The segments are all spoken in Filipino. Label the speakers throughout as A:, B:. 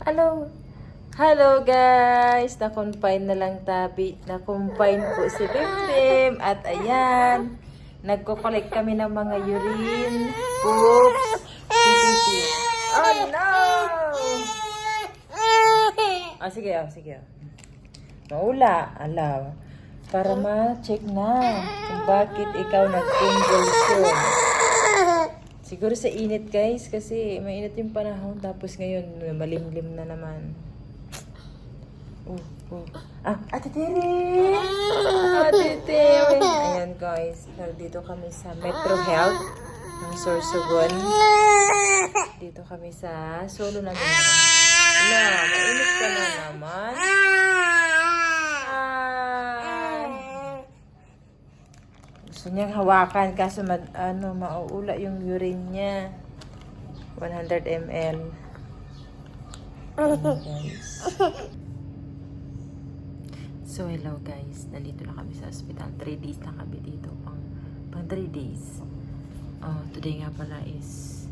A: Hello. Hello guys! Na-confine na lang tabi. Na-confine po si Bim At ayan, nagko-collect kami ng mga urine, poops. Oh no! Ah, sige, oh, sige. oh. Maula, alaw. Para ma-check na kung bakit ikaw nag-convulsion. Siguro sa init guys, kasi mainit yung panahon. Tapos ngayon, malimlim na naman. Oh, oh. Ah, Ate Tere! Ate Tere! Ayan guys, dito kami sa Metro Health ng Sorsogon. Dito kami sa solo na naman. Wala, mainit ka na naman. Gusto niyang hawakan kaso mag, ano, mauula yung urine niya. 100 ml. Guys. So, hello guys. Nandito na kami sa hospital. 3 days na kami dito. Pang, pang 3 days. Oh, today nga pala is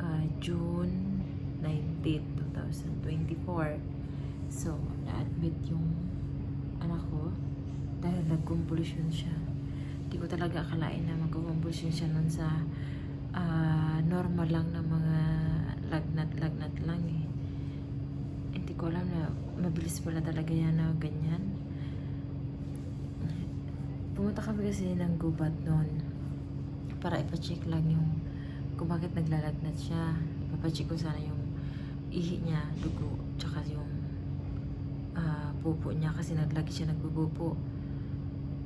A: uh, June 19, 2024. So, na-admit yung anak ko dahil nag-convulsion siya. Hindi ko talaga akalain na mag-convulsion siya nun sa ah, normal lang na mga lagnat-lagnat lang eh. Hindi ko alam na mabilis pala talaga yan na ganyan. Pumunta kami kasi ng gubat noon para ipacheck lang yung kung bakit naglalagnat siya. Ipapacheck ko sana yung ihi niya, dugo, tsaka yung ah, pupo niya kasi naglagi siya nagbubupo.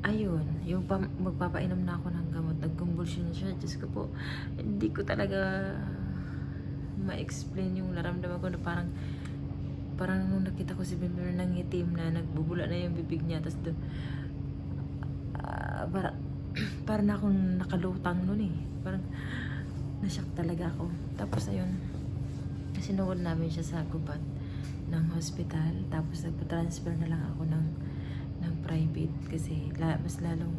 A: Ayun, yung pam- magpapainom na ako ng gamot, nag-convulsion siya. Diyos ko po, hindi ko talaga ma-explain yung naramdaman ko na parang parang nung nakita ko si Bimber nang itim na nagbubula na yung bibig niya tapos doon ah, para para na akong nakalutang nun eh. Parang nashock talaga ako. Tapos ayun sinuwal namin siya sa gubat ng hospital. Tapos nagpa-transfer na lang ako ng private kasi la, mas lalong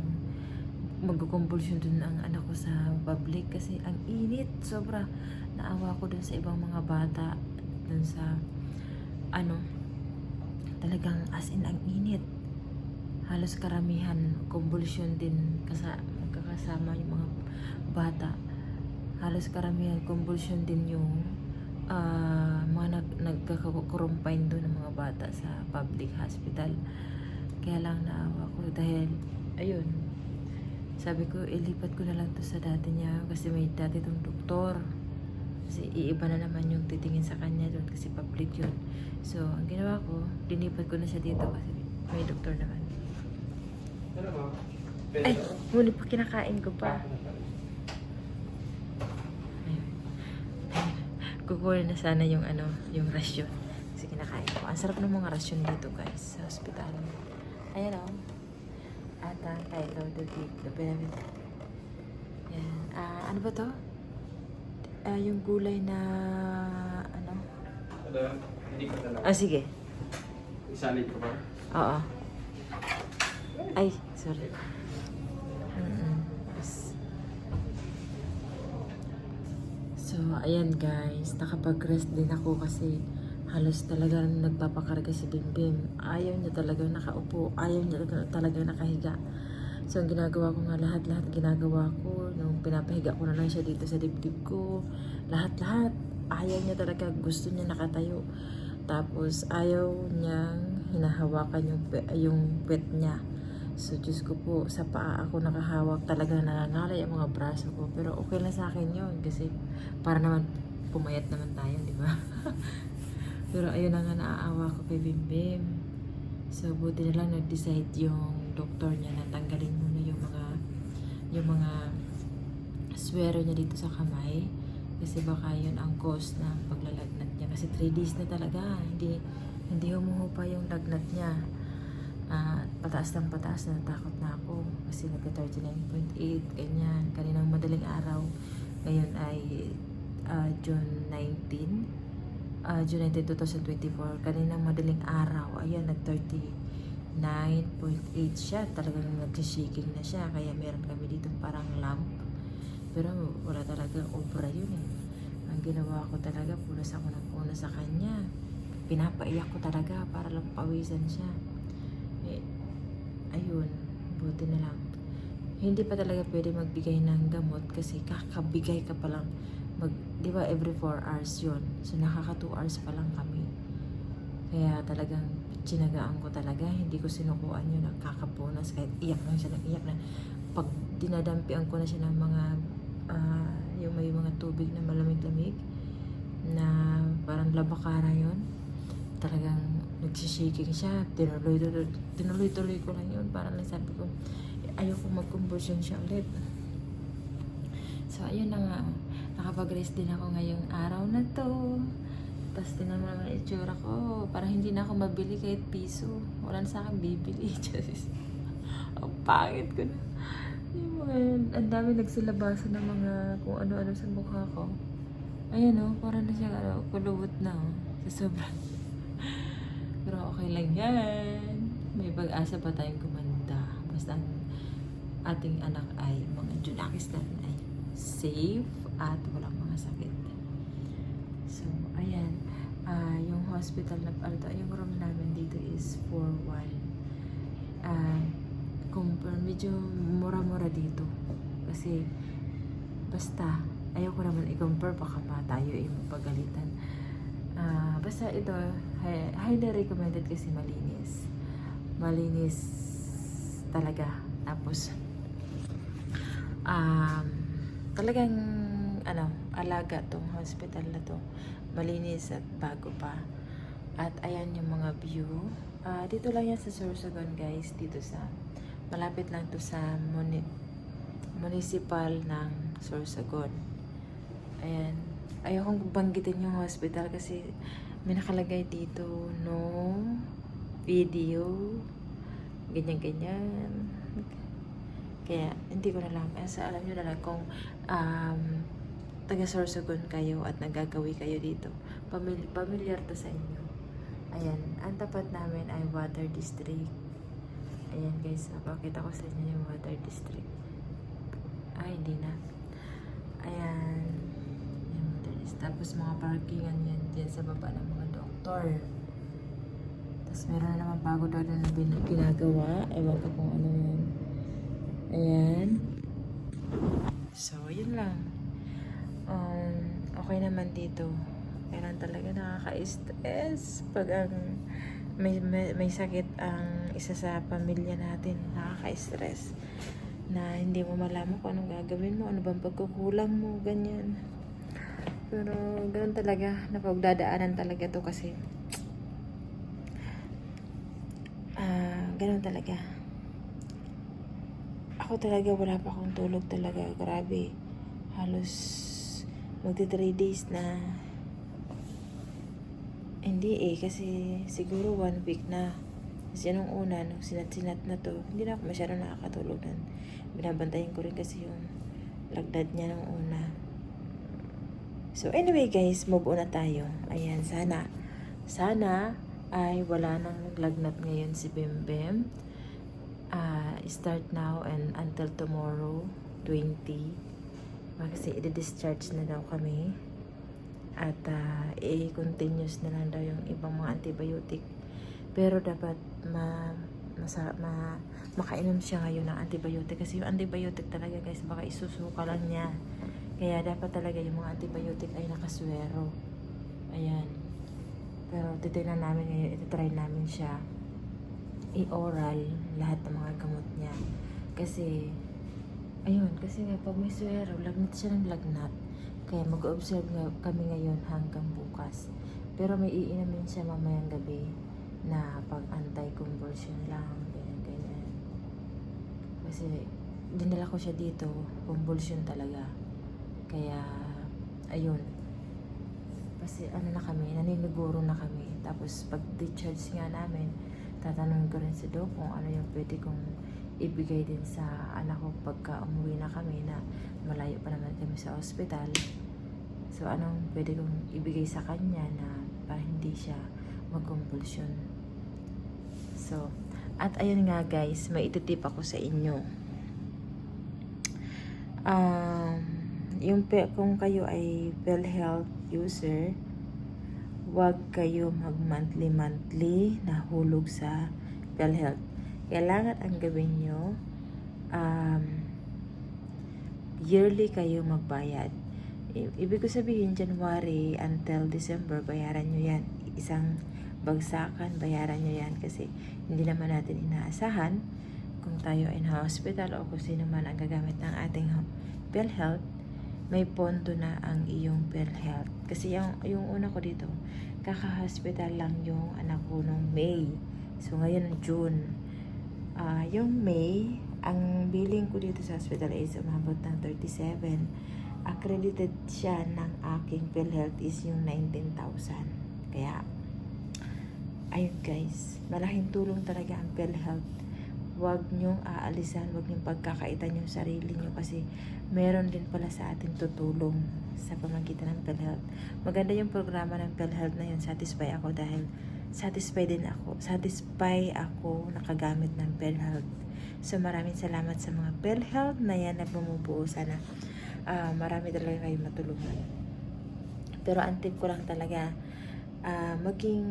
A: magkukumpulsyon dun ang anak ko sa public kasi ang init sobra. Naawa ko dun sa ibang mga bata dun sa ano talagang as in ang init. Halos karamihan convulsion din kasa, magkakasama yung mga bata. Halos karamihan convulsion din yung ah, mga nag, nagkakakurumpine doon ng mga bata sa public hospital kaya lang naawa ko dahil ayun sabi ko ilipat ko na lang to sa dati niya kasi may dati tong doktor. Kasi iiba na naman yung titingin sa kanya doon kasi public yun. So ang ginawa ko dinipat ko na siya dito kasi may doktor naman. Ay muli pa kinakain ko pa. Ayun. kukunin na sana yung ano yung rasyon. Kasi kinakain ko. Ang sarap ng mga rasyon dito guys sa hospital ayan o ata kahit daw the pinamit yan ah ano ba to Ah, yung gulay na ano
B: Ano? Hindi ko na lang.
A: ah sige
B: Isalid ko ba?
A: oo ay sorry. Yes. So, ayan guys, nakapag-rest din ako kasi halos talaga nagpapakarga si Bimbim. Ayaw niya talaga nakaupo, ayaw niya talaga, nakahiga. So, ang ginagawa ko nga lahat-lahat ginagawa ko. Nung pinapahiga ko na lang siya dito sa dibdib ko. Lahat-lahat. Ayaw niya talaga. Gusto niya nakatayo. Tapos, ayaw niyang hinahawakan yung, yung pet niya. So, Diyos ko po, sa paa ako nakahawak. Talaga nangangalay ang mga braso ko. Pero okay lang sa akin yun. Kasi, para naman pumayat naman tayo, di ba? Pero ayun na nga naaawa ko kay Bim Bim. So, buti na lang nag-decide yung doktor niya na tanggalin muna yung mga yung mga swero niya dito sa kamay. Kasi baka yun ang cause ng paglalagnat niya. Kasi 3 days na talaga. Hindi, hindi humuhupa yung lagnat niya. Ah, pataas ng pataas na natakot na ako. Kasi nagka-39.8, ganyan. Kaninang madaling araw. Ngayon ay ah, June 19 uh, June 19, 2024, kaninang madaling araw, ayan, nag-39.8 siya. Talagang nag-shaking na siya. Kaya meron kami dito parang lamp. Pero wala talaga obra yun eh. Ang ginawa ko talaga, punas ako ng punas sa kanya. pinapaiyak ko talaga para lang pawisan siya. Eh, ayun, buti na lang. Hindi pa talaga pwede magbigay ng gamot kasi kakabigay ka pa lang. Mag, di ba every 4 hours yun. So nakaka 2 hours pa lang kami. Kaya talagang tsinagaan ko talaga. Hindi ko sinukuan yun. Nakakapunas. Kahit iyak lang siya ng iyak na. Pag dinadampian ko na siya ng mga ah, yung may mga tubig na malamig-lamig na parang labakara yon talagang nagsishaking siya tinuloy-tuloy tinuloy-tuloy ko lang yun parang lang sabi ko ayoko mag-conversion siya ulit so ayun na nga nakapag-rest din ako ngayong araw na to tapos tingnan mo naman itsura ko parang hindi na ako mabili kahit piso wala na sa akin bibili Diyos ang pangit ko na yung mga ang dami nagsilabasan ng mga kung ano-ano sa mukha ko Ayan o, parang na siya ano, kulubot na o. Sa sobrang. Pero okay lang yan. May pag-asa pa tayong kumanda. Basta ating anak ay, mga junakis natin ay safe at walang mga sakit. So, ayan. Ah, yung hospital na, to, yung room namin dito is 4-1. Ah, compare, medyo mura-mura dito. Kasi, basta, ayaw ko naman i-compare, baka pa tayo ay mapagalitan. Ah, basta ito, hi- highly recommended kasi malinis. Malinis talaga. Tapos, um, talagang, ano, alaga tong hospital na to. Malinis at bago pa. At ayan yung mga view. Ah, dito lang yan sa Sorsogon guys. Dito sa, malapit lang to sa muni- municipal ng Sorsogon. Ayan. Ayokong banggitin yung hospital kasi may nakalagay dito, no video, ganyan-ganyan. Kaya, hindi ko na lang. Sa alam nyo na lang kung um, taga Sorsogon kayo at nagagawi kayo dito. Pamil familiar to sa inyo. Ayan. Ang tapat namin ay Water District. Ayan guys, napakita ko sa inyo yung Water District. Ay, hindi na. Ayan. Yung Water District. Tapos mga parkingan yan dyan sa baba ng mga doktor. Tapos meron na naman bago daw na ginagawa. Ewan ko kung ano yun. Ayan. So, yun lang. Um, okay naman dito. Kailan talaga nakaka-stress pag ang may, may, may sakit ang isa sa pamilya natin. Nakaka-stress. Na hindi mo malaman kung anong gagawin mo, ano bang pagkukulang mo, ganyan. Pero ganoon talaga, napagdadaanan talaga to kasi ah ganoon talaga. Ako talaga wala pa akong tulog talaga. Grabe. Halos magti 3 days na. Hindi eh, kasi siguro one week na. Kasi nung una, nung sinat-sinat na to, hindi na ako masyadong nakakatulog nun. Binabantayan ko rin kasi yung lagdad niya nung una. So anyway guys, move on na tayo. Ayan, sana, sana ay wala nang naglagnat ngayon si Bim Bim. Ah, start now and until tomorrow, 20. Kasi i-discharge na daw kami. At ah, i-continuous na lang daw yung ibang mga antibiotic. Pero dapat ma, masa, ma, makainom siya ngayon ng antibiotic. Kasi yung antibiotic talaga guys, baka isusuka lang niya. Kaya dapat talaga yung mga antibiotic ay nakaswero. Ayan. Pero titignan namin ngayon, iti-try namin siya i-oral lahat ng mga gamot niya. Kasi, ayun, kasi nga pag may swero, lagnat siya ng lagnat. Kaya mag-observe nga kami ngayon hanggang bukas. Pero may iinamin siya mamayang gabi na pag anti-conversion lang, ganyan, ganyan. Kasi, dinala ko siya dito, convulsion talaga. Kaya, ayun. Kasi ano na kami, naniniguro na kami. Tapos pag discharge nga namin, tatanungin ko rin si Doc kung ano yung pwede kong ibigay din sa anak ko pagka umuwi na kami na malayo pa naman kami sa ospital. So anong pwede kong ibigay sa kanya na para hindi siya mag-compulsion. So, at ayun nga guys, may ititip ako sa inyo. Um, yung kung kayo ay PhilHealth user, huwag kayo mag monthly monthly na hulog sa PhilHealth. Kailangan ang gawin nyo, um, yearly kayo magbayad. I- ibig ko sabihin, January until December, bayaran nyo yan. Isang bagsakan, bayaran nyo yan. Kasi hindi naman natin inaasahan kung tayo ay hospital o kung sino man ang gagamit ng ating PhilHealth, may pondo na ang iyong PhilHealth. Kasi yung, yung una ko dito, kaka-hospital lang yung anak ko nung May. So ngayon June. Ah, yung May, ang billing ko dito sa hospital is umabot ng 37. Accredited siya ng aking PhilHealth is yung 19,000. Kaya, ayun guys, malaking tulong talaga ang PhilHealth. Huwag niyong aalisan, huwag niyong pagkakaitan yung sarili niyo kasi meron din pala sa ating tutulong sa pamagitan ng PhilHealth. Maganda yung programa ng PhilHealth na yun. Satisfy ako dahil satisfy din ako. Satisfy ako nakagamit ng PhilHealth. So maraming salamat sa mga PhilHealth na yan na bumubuo. Sana ah, marami talaga kayo matulungan. Pero ang tip ko lang talaga, ah, maging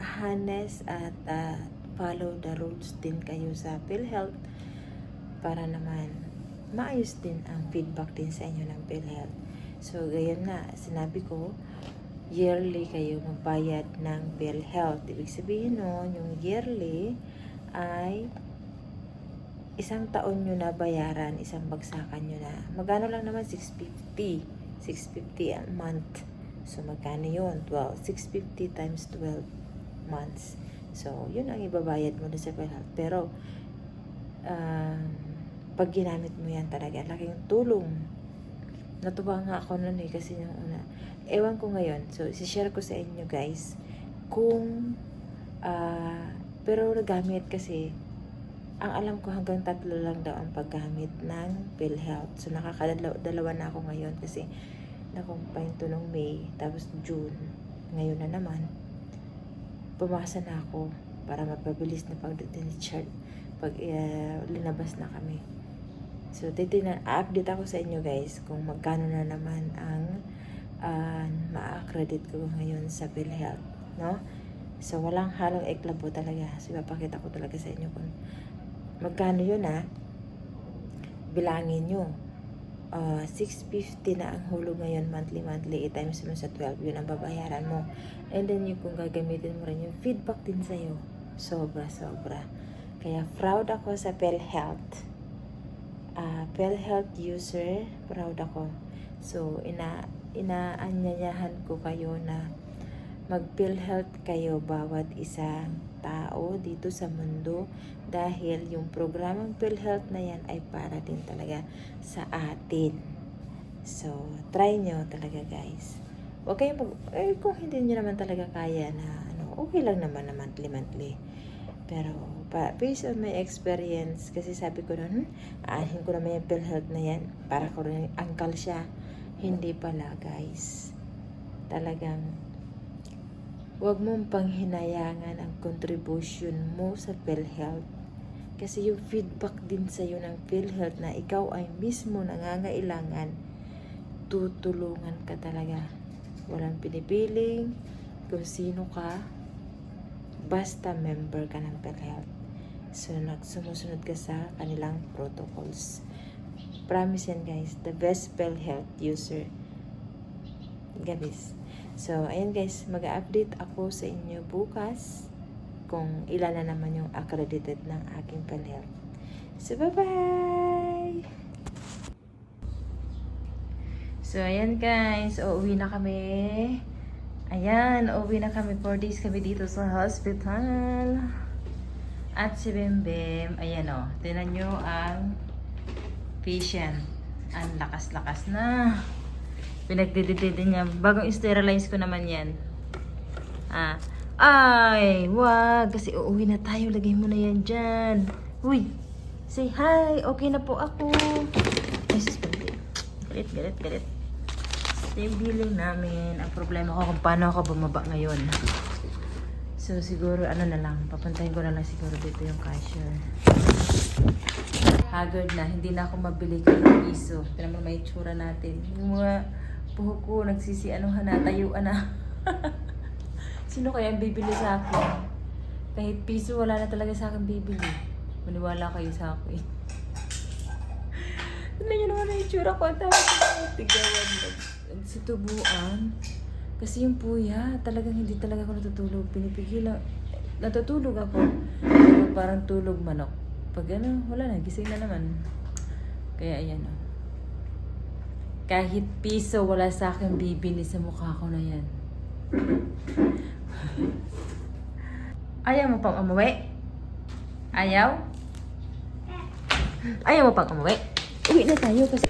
A: honest at ah, follow the rules din kayo sa PhilHealth para naman maayos din ang feedback din sa inyo ng PhilHealth. So, gayon na, sinabi ko, yearly kayo magbayad ng PhilHealth. Ibig sabihin nun, yung yearly ay isang taon nyo na bayaran, isang bagsakan nyo na. Magkano lang naman? 650. 650 a month. So, magkano yun? 12. 650 times 12 months. So, yun ang ibabayad mo na sa PhilHealth. Pero, um, pag ginamit mo yan talaga, laking tulong. Natuwa nga ako nun eh, kasi yung una. Ewan ko ngayon. So, isi-share ko sa inyo guys, kung, ah, pero nagamit kasi, ang alam ko hanggang tatlo lang daw ang paggamit ng PhilHealth. So, nakakadalawa dalawa na ako ngayon kasi nakumpine to nung May, tapos June. Ngayon na naman, pumasa na ako para mapabilis na pag discharge pag uh, linabas na kami. So, titignan, update ako sa inyo guys kung magkano na naman ang uh, ma-accredit ko ngayon sa PhilHealth, no? So, walang halong eklabo talaga. So, ipapakita ko talaga sa inyo kung magkano yun ah. Bilangin nyo. Uh, 650 na ang hulog ngayon monthly monthly i-times mo sa 12 yun ang babayaran mo and then yung kung gagamitin mo rin yung feedback din sa'yo sobra sobra kaya proud ako sa PhilHealth uh, PhilHealth user proud ako so ina inaanyayahan ko kayo na mag PhilHealth kayo bawat isang tao dito sa mundo dahil yung programang PhilHealth na yan ay para din talaga sa atin. So, try nyo talaga guys. Huwag kayong mag... Eh, kung hindi nyo naman talaga kaya na ano, okay lang naman na monthly-monthly. Pero, pa, based on my experience, kasi sabi ko nun, hmm, ko naman yung PhilHealth na yan. Para ko rin angkal siya. Hindi pala guys. Talagang Huwag mong panghinayangan ang contribution mo sa PhilHealth. Kasi yung feedback din sa'yo ng PhilHealth na ikaw ay mismo nangangailangan, tutulungan ka talaga. Walang pinipiling kung sino ka, basta member ka ng PhilHealth. So, nagsumusunod ka sa kanilang protocols. Promise yan guys, the best PhilHealth user. Gabis. So, ayan guys, mag-update ako sa inyo bukas kung ilan na naman yung accredited ng aking PhilHealth. So, bye-bye! So, ayan guys, uuwi na kami. Ayan, uuwi na kami. 4 days kami dito sa hospital. At si Bembem, ayan o, tinan nyo ang patient. Ang lakas-lakas na. Pinagdidididin niya. Bagong sterilize ko naman yan. Ah. Ay, wag. Kasi uuwi na tayo. Lagay mo na yan dyan. Uy. Say hi. Okay na po ako. Ay, sus, galit. Galit, galit, galit. Ito yung billing namin. Ang problema ko kung paano ako bumaba ngayon. So, siguro, ano na lang. Papuntahin ko na lang siguro dito yung cashier. Haggard na. Hindi na ako mabili kay piso. Ito naman may tsura natin. Yung mga buhok ko, nagsisi, ano na, tayuan na. Sino kaya ang bibili sa akin? Kahit piso, wala na talaga sa akin bibili. Maniwala kayo sa akin. Tignan niyo naman ang itsura ko. Ang tawag ko. Tigawan. Sa tubuan. Kasi yung puya, talagang hindi talaga ako natutulog. Pinipigilan. Natutulog ako. Parang tulog manok. Pag ano, wala na. Gising na naman. Kaya ayan o. Kahit piso, wala sa akin bibili sa mukha ko na yan. Ayaw mo pang umuwi? Ayaw? Ayaw mo pang umuwi? Uwi na tayo kasi